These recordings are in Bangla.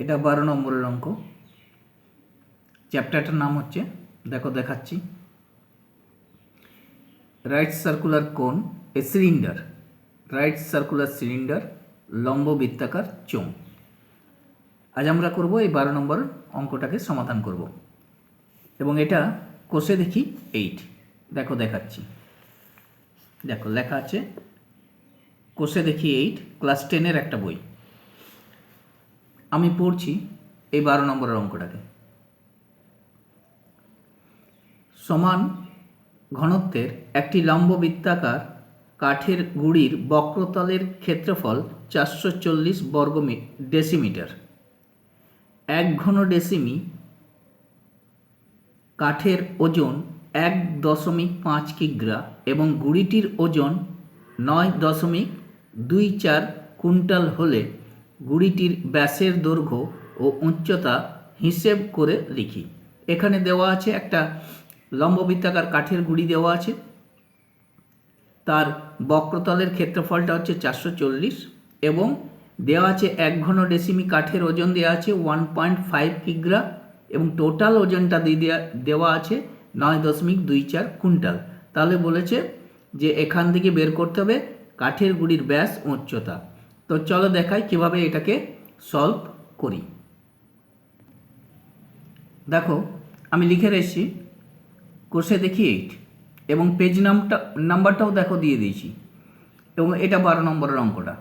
এটা বারো নম্বরের অঙ্ক। চ্যাপ্টারটার নাম হচ্ছে, দেখো দেখাচ্ছি। রাইট সার্কুলার কোন এ সিলিন্ডার রাইট সার্কুলার সিলিন্ডার লম্ব বৃত্তাকার চোঙ। আজ আমরা করব এই বারো নম্বর অঙ্কটাকে সমাধান করব। এবং এটা কোষে দেখি এইট দেখো দেখাচ্ছি। দেখো, লেখা আছে, কোষে দেখি এইট ক্লাস টেনের একটা বই। আমি পড়ছি এই বারো নম্বরের অঙ্কটাকে। সমান ঘনত্বের একটি লম্ব বৃত্তাকার কাঠের গুড়ির বক্রতলের ক্ষেত্রফল চারশো চল্লিশ বর্গ ডেসিমিটার। এক ঘন ডেসিমি কাঠের ওজন এক দশমিক পাঁচ কিগ্রা এবং গুড়িটির ওজন নয় দশমিক দুই চার কুইন্টাল হলে গুড়িটির ব্যাসের দৈর্ঘ্য ও উচ্চতা হিসেব করে লিখি। এখানে দেওয়া আছে একটা লম্ববৃত্তাকার কাঠের গুড়ি দেওয়া আছে। তার বক্রতলের ক্ষেত্রফলটা হচ্ছে চারশো চল্লিশ এবং দেওয়া আছে এক ঘন ডেসিমি কাঠের ওজন দেওয়া আছে ওয়ান পয়েন্ট ফাইভ কিগ্রা এবং টোটাল ওজনটা দিয়ে দেওয়া আছে নয় দশমিক দুই চার কুইন্টাল। তাহলে বলেছে যে এখান থেকে বের করতে হবে কাঠের গুড়ির ব্যাস উচ্চতা। তো চলো দেখাই কীভাবে এটাকে সলভ করি। দেখো, আমি লিখে রেখেছি কোষে দেখি এইট এবং পেজ নামটা নাম্বারটাও দেখো দিয়ে দিয়েছি। এবং এটা বারো নম্বরের অঙ্কটা।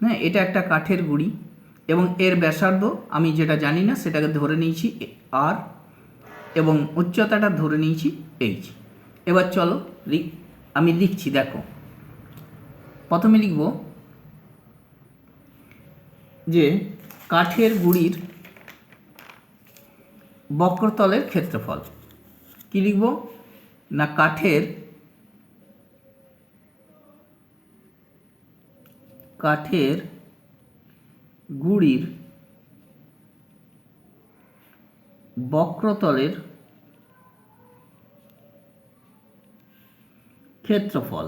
হ্যাঁ এটা একটা কাঠের গুড়ি, এবং এর ব্যাসার্ধ আমি যেটা জানি না, সেটাকে ধরে নিয়েছি আর এবং উচ্চতাটা ধরে নিয়েছি এইচ এবার চলো আমি লিখছি, দেখো। প্রথমে লিখব যে কাঠের গুড়ির বক্রতলের ক্ষেত্রফল। কি লিখব? না কাঠের কাঠের গুড়ির বক্রতলের ক্ষেত্রফল।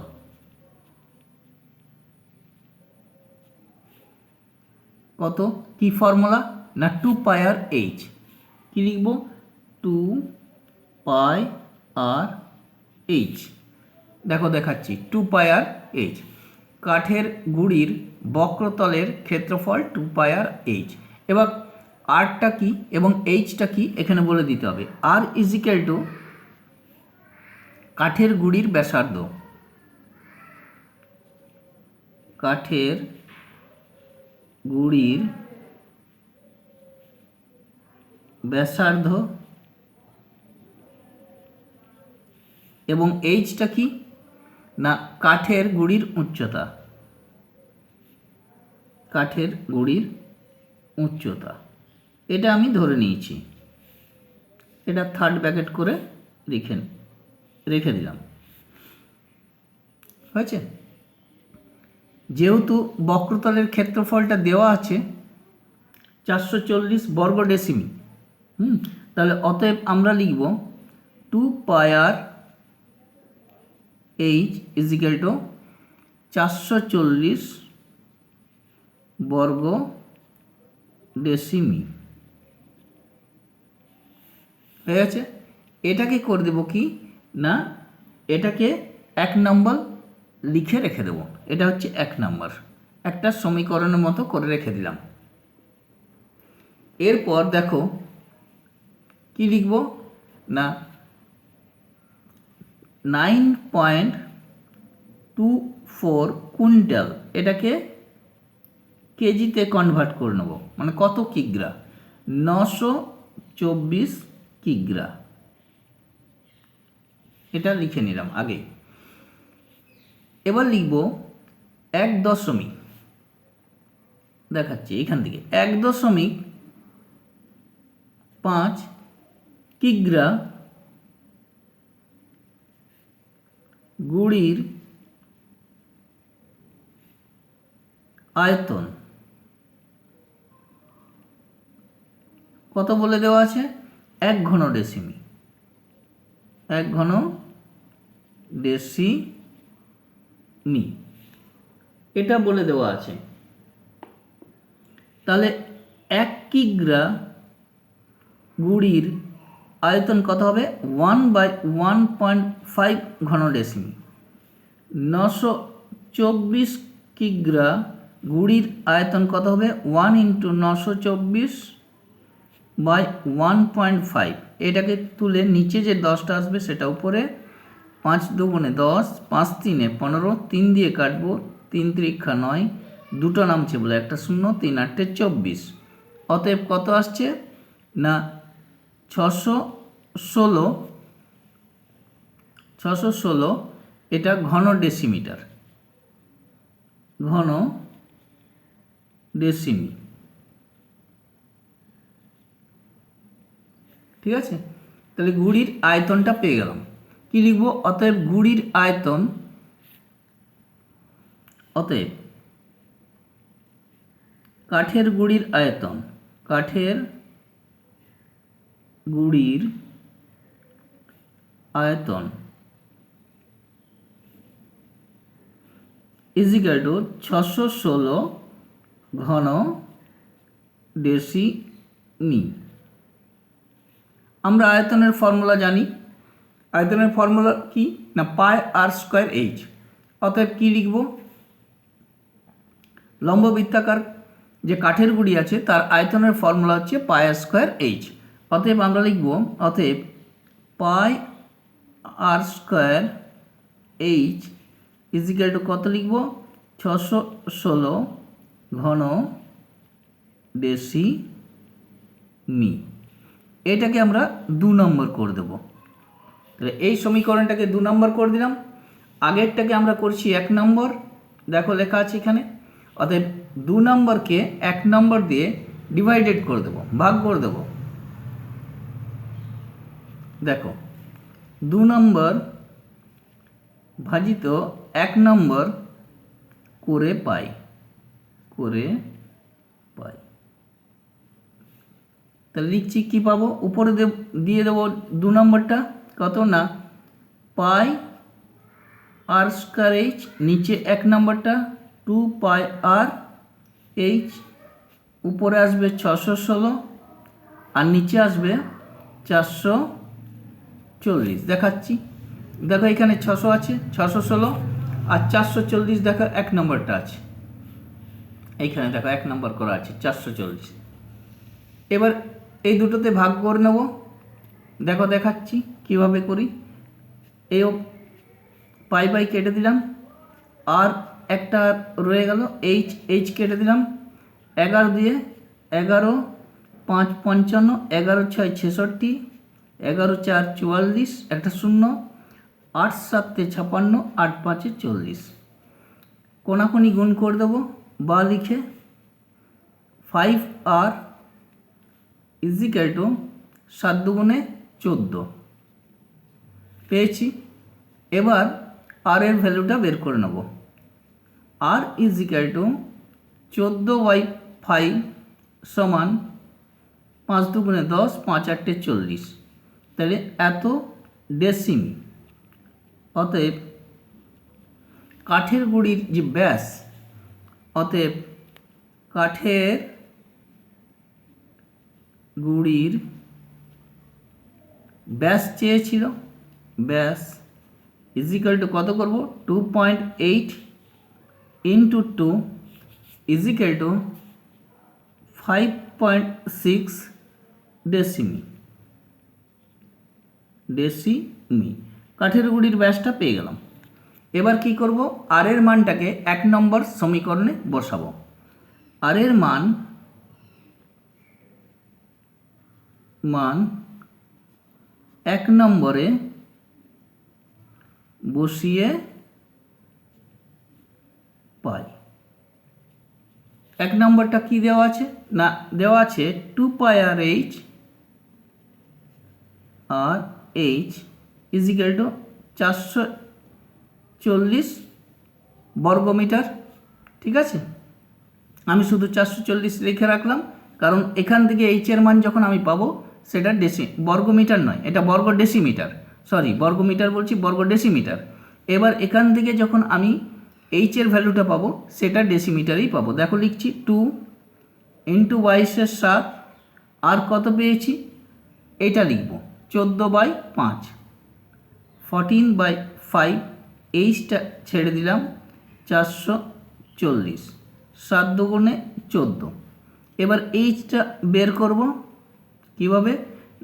কত? কি ফর্মুলা না টু পায়ার এইচ কি লিখব? টু পাই আর এইচ দেখো, দেখাচ্ছি। টু পায়ার এইচ কাঠের গুড়ির বক্রতলের ক্ষেত্রফল টু পায়ার এইচ এবার আরটা কি এবং এইচটা কি এখানে বলে দিতে হবে। আর ইজিক্যাল টু কাঠের গুড়ির ব্যাসার্ধ। কাঠের গুড়ির ব্যাসার্ধ এবং এইচটা কি? না, কাঠের গুড়ির উচ্চতা। কাঠের গুড়ির উচ্চতা। এটা আমি ধরে নিয়েছি। এটা থার্ড ব্যাকেট করে রেখে রেখে দিলাম। হয়েছে? যেহেতু বক্রতলের ক্ষেত্রফলটা দেওয়া আছে চারশো চল্লিশ বর্গ ডেসিমি হুম? তাহলে অতএব আমরা লিখব two pi r H equal to চারশো চল্লিশ বর্গ ডেসিমি হয়ে গেছে? এটাকে করে দেবো কি? না, এটাকে এক নম্বর লিখে রেখে দেবো। এটা হচ্ছে এক নম্বর। একটা সমীকরণের মতো করে রেখে দিলাম। এরপর দেখো, কি লিখব? না nine point two four quintal, এটাকে কেজিতে কনভার্ট করে নেব। মানে কত কিগ্রা? নশো চব্বিশ কিগ্রা। এটা লিখে নিলাম আগে। এবার লিখব এক দশমিক। দেখাচ্ছি এখান থেকে। এক দশমিক পাঁচ কিগ্রা গুড়ির আয়তন। কত বলে দেওয়া আছে? এক ঘন ডেসিমি। এক ঘন ডেসিমি। এটা বলে দেওয়া আছে। তাহলে এক কিগ্রা গুড়ির আয়তন কত হবে? One by one point five ঘন ডেসিমি নশো চব্বিশ কিগ্রা গুড়ির আয়তন কত হবে? ওয়ান ইন্টু নশো চব্বিশ বাই ওয়ান পয়েন্ট ফাইভ এটাকে তুলে নিচে যে দশটা আসবে সেটা উপরে পাঁচ দুগুণে দশ, পাঁচ তিনে পনেরো, তিন দিয়ে কাটবো তিন ত্রিক্ষা নয়, দুটো নামছে বলে একটা শূন্য, তিন আটটে চব্বিশ। অতএব কত আসছে? না, ছশো ষোলো ছশো ষোলো, এটা ঘন ডেসিমিটার। ঘন ডেসিমি। ঠিক আছে? তাহলে গুড়ির আয়তনটা পেয়ে গেলাম। কি লিখব? অতএব গুড়ির আয়তন অতএব কাঠের গুড়ির আয়তন, কাঠের গুড়ির আয়তন ইজিক্যাল টু ছশো ষোলো ঘন ডেসিমি। আমরা আয়তনের ফর্মুলা জানি। আয়তনের ফর্মুলা কি? না, পাই আর স্কোয়ার এইচ। অতএব কী লিখব? লম্ব বৃত্তাকার যে কাঠের গুড়ি আছে, তার আয়তনের ফর্মুলা হচ্ছে পাই স্কোয়ার এইচ। অতএব আমরা লিখব, অতএব pi r square h equal to কত লিখব? ছশো ষোলো ঘন ডেসি মি। এটাকে আমরা দু নম্বর করে দেব। তাহলে এই সমীকরণটাকে দু নম্বর করে দিলাম। আগেরটাকে আমরা করছি এক নম্বর। দেখো লেখা আছে এখানে। অতএব দু নম্বরকে এক নম্বর দিয়ে ডিভাইডেড করে দেব, ভাগ করে দেব। দেখো, দু নম্বর ভাজিত এক নম্বর করে পাই করে পাই। তাহলে লিখছি কী পাবো? উপরে দিয়ে দেবো দু নম্বরটা, কত না? পাই আর স্কোয়ার এইচ নিচে এক নম্বরটা টু পাই আর এইচ উপরে আসবে ছশো ষোলো আর নিচে আসবে চারশো চল্লিশ। দেখাচ্ছি। দেখো এখানে ছশো আছে, ছশো ষোলো আর চারশো চল্লিশ দেখো এক নম্বরটা আছে। এইখানে দেখো এক নম্বর করা আছে, চারশো চল্লিশ। এবার এই দুটোতে ভাগ করে নেব। দেখো দেখাচ্ছি কীভাবে করি। এই পাই পাই কেটে দিলাম। আর একটা রয়ে গেল এইচ এইচ কেটে দিলাম। এগারো দিয়ে এগারো, পাঁচ পঞ্চান্ন, এগারো ছয় ছেষট্টি, এগারো চার চুয়াল্লিশ, একটা শূন্য, আট সাতে ছাপান্ন, আট পাঁচে চল্লিশ। কোনাকুনি গুণ করে দেবো, বা লিখে ফাইভ আর ইজিক্যাল টু সাত দুগুণে চোদ্দ। পেয়েছি। এবার আর এর ভ্যালুটা বের করে নেব। আর ইজিক্যাল টু চোদ্দ বাই ফাইভ সমান পাঁচ দুগুণে দশ, পাঁচ আটটে চল্লিশ। তাহলে এত ডেসিমি অতএব কাঠের গুড়ির যে ব্যাস, অতএব কাঠের গুড়ির ব্যাস চেয়েছিল, ব্যাস ইজিক্যাল টু কত করব? Two point eight into two equal to five point six ডেসিমি ডেসিমি কাঠের গুড়ির ব্যাসটা পেয়ে গেলাম। এবার কি করব? আর এর মানটাকে এক নম্বর সমীকরণে বসাবো। আর এর মান মান এক নম্বরে বসিয়ে পাই। এক নম্বরটা কি দেওয়া আছে? না, দেওয়া আছে two pi r h r h equal to চারশো চল্লিশ বর্গমিটার। ঠিক আছে? আমি শুধু চারশো চল্লিশ লিখে রাখলাম, কারণ এখান থেকে এইচের মান যখন আমি পাবো, সেটা ডেসি বর্গমিটার নয়, এটা বর্গ ডেসিমিটার সরি বর্গমিটার বলছি বর্গ ডেসিমিটার এবার এখান থেকে যখন আমি এইচের ভ্যালুটা পাবো, সেটা ডেসিমিটারেই পাবো। দেখো লিখছি টু ইন্টু বাইশের সাত, আর কত পেয়েছি? এটা লিখব, চোদ্দ বাই পাঁচ। ফর্টিন বাই ফাইভ এইচটা ছেড়ে দিলাম, চারশো চল্লিশ। সাত দুগুণে চোদ্দ। এবার এইচটা বের করব, কীভাবে?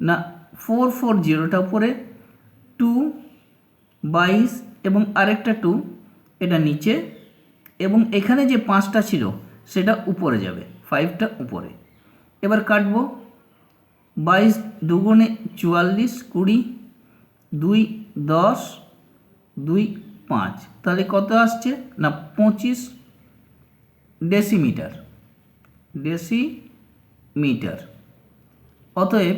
না ফোর ফোর জিরোটা উপরে টু বাইশ এবং আরেকটা টু এটা নিচে এবং এখানে যে পাঁচটা ছিল, সেটা উপরে যাবে ফাইভটা উপরে। এবার কাটবো বাইশ দুগুণে চুয়াল্লিশ কুড়ি দুই দশ দুই পাঁচ। তাহলে কত আসছে? না, পঁচিশ ডেসিমিটার ডেসিমিটার। অতএব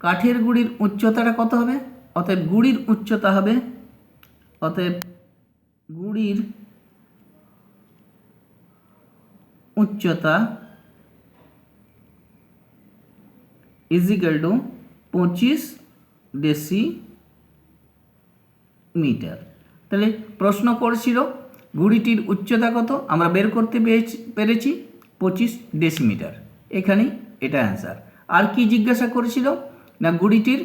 কাঠের গুড়ির উচ্চতাটা কত হবে? অতএব গুড়ির উচ্চতা হবে অতএব গুড়ির উচ্চতা ইজিক্যাল টু পঁচিশ ডেসি মিটার তাহলে প্রশ্ন করেছিল, গুড়িটির উচ্চতা কত? আমরা বের করতে পেরেছি পঁচিশ ডেসিমিটার এখানেই এটা অ্যান্সার আর কি জিজ্ঞাসা করেছিল? না, গুড়িটির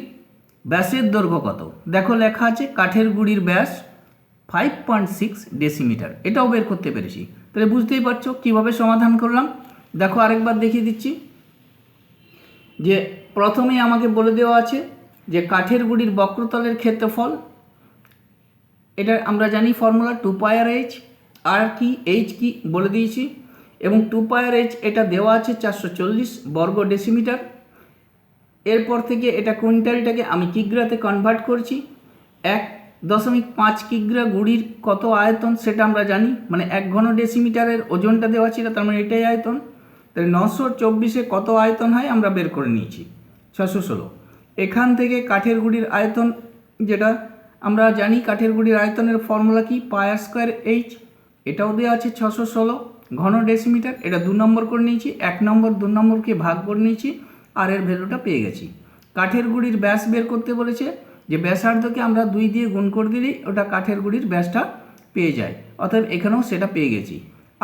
ব্যাসের দৈর্ঘ্য কত? দেখো লেখা আছে কাঠের গুড়ির ব্যাস ফাইভ পয়েন্ট সিক্স ডেসিমিটার এটাও বের করতে পেরেছি। তাহলে বুঝতেই পারছ কীভাবে সমাধান করলাম? দেখো আরেকবার দেখিয়ে দিচ্ছি। যে প্রথমেই আমাকে বলে দেওয়া আছে যে কাঠের গুড়ির বক্রতলের ক্ষেত্রফল, এটা আমরা জানি formula two pi r h আর কি এইচ কি বলে দিয়েছি। এবং টু পায়ার এইচ এটা দেওয়া আছে চারশো চল্লিশ বর্গ ডেসিমিটার এরপর থেকে এটা কুইন্টালটাকে আমি কিগ্রাতে কনভার্ট করছি। এক দশমিক পাঁচ কিগ্রা গুড়ির কত আয়তন সেটা আমরা জানি। মানে এক ঘন ডেসিমিটারের ওজনটা দেওয়া ছিল, তার মানে এটাই আয়তন। তাহলে নশো চব্বিশে কত আয়তন হয় আমরা বের করে নিয়েছি? ছশো ষোলো। এখান থেকে কাঠের গুড়ির আয়তন যেটা আমরা জানি, কাঠের গুড়ির আয়তনের ফর্মুলা কি? পায়ার স্কোয়ার এইচ এটাও দেওয়া আছে ছশো ষোলো। ঘন ডেসিমিটার এটা দু নম্বর করে নিয়েছি। এক নম্বর, দু নম্বরকে ভাগ করে নিয়েছি। আর এর ভ্যালুটা পেয়ে গেছি। কাঠের গুড়ির ব্যাস বের করতে বলেছে যে, ব্যাসার্ধকে আমরা দুই দিয়ে গুণ করে দিলেই ওটা কাঠের গুড়ির ব্যাসটা পেয়ে যায়। অতএব এখানেও সেটা পেয়ে গেছি।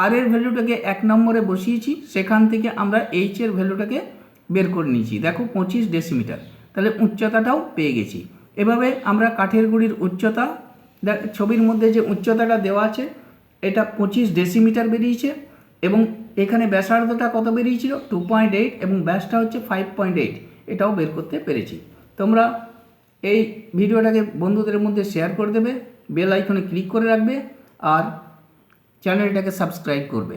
আর এর ভ্যালুটাকে এক নম্বরে বসিয়েছি, সেখান থেকে আমরা এইচ এর ভ্যালুটাকে বের করে নিয়েছি। দেখো পঁচিশ ডেসিমিটার তাহলে উচ্চতাটাও পেয়ে গেছি। এভাবে আমরা কাঠের গুড়ির উচ্চতা ছবির মধ্যে যে উচ্চতাটা দেওয়া আছে, এটা পঁচিশ ডেসিমিটার বেরিয়েছে এবং এখানে ব্যাসার্ধটা কত বেরিয়েছিল? টু পয়েন্ট এইট এবং ব্যাসটা হচ্ছে ফাইভ পয়েন্ট এইট এটাও বের করতে পেরেছি। তোমরা এই ভিডিওটাকে বন্ধুদের মধ্যে শেয়ার করে দেবে বেল আইকনে ক্লিক করে রাখবে, আর চ্যানেলটাকে সাবস্ক্রাইব করবে।